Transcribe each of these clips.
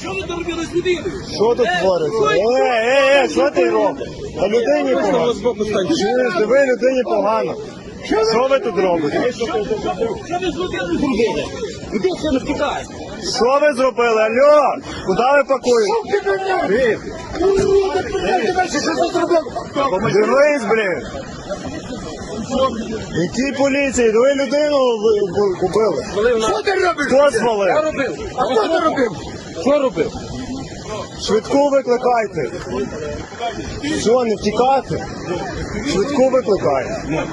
Що ви там робили з людиною? Що тут твориться? Е, е, е, що ти робиш? Та людині погано. Чуєш, диви людині погано. Що ви тут робите? Що ви з людиною зробили? Не втікай. Що ви зробили? Алло? Куди ви пакуєте? Дивись, блін. Якій поліції? Людину ви- ви купили. Що ти робиш? Хто свалив? робив? А хто ти робив? Що робив? Швидку викликайте. Що, не втікати? Швидку викликайте.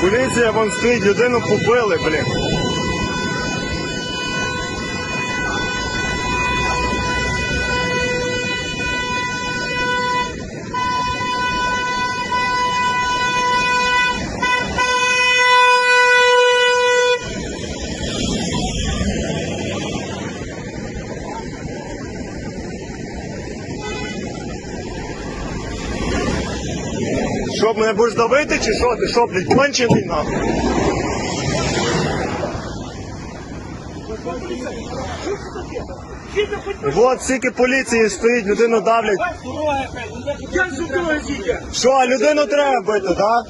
Поліція вон стоїть, людину побили, блін. Що, мене будеш давити чи що? Ти що, блядь, кончений нахуй? Вот стільки поліції стоїть, людину давлять. Що, а людину треба бити, так?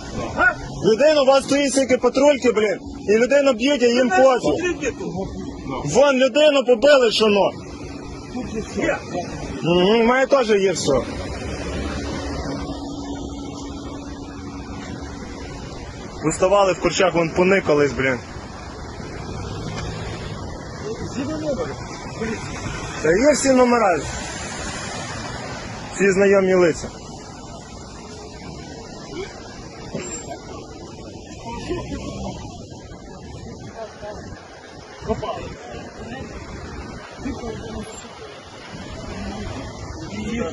Людину, у вас стоїть стільки патрульки, блін, і людину б'ють, а їм пофіг. Вон людину побили, що. Угу, у мене теж є все. Виставали в курчах, вон поникались, блін. Та є всі номера. Всі знайомі лиця.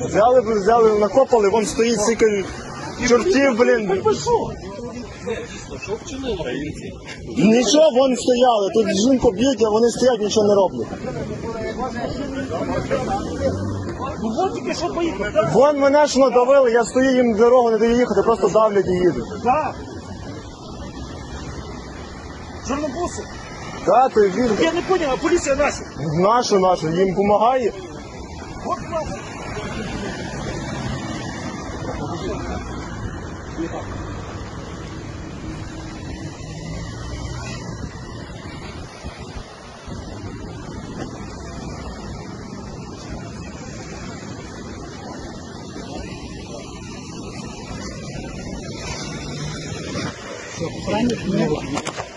Взяли, взяли, накопали, вон стоїть стільки чортів, блін. Нічого, вон стояли, тут жінку б'ють, а вони стоять, нічого не роблять. Ну тільки що поїхав. Вон мене ж надавили, я стою, їм дорогу не даю їхати, просто давлять і їдуть. так. Чорнобуси. Так, то він Я не поняв, а поліція наша. нашу, нашу, їм допомагає. От класно. Понятно.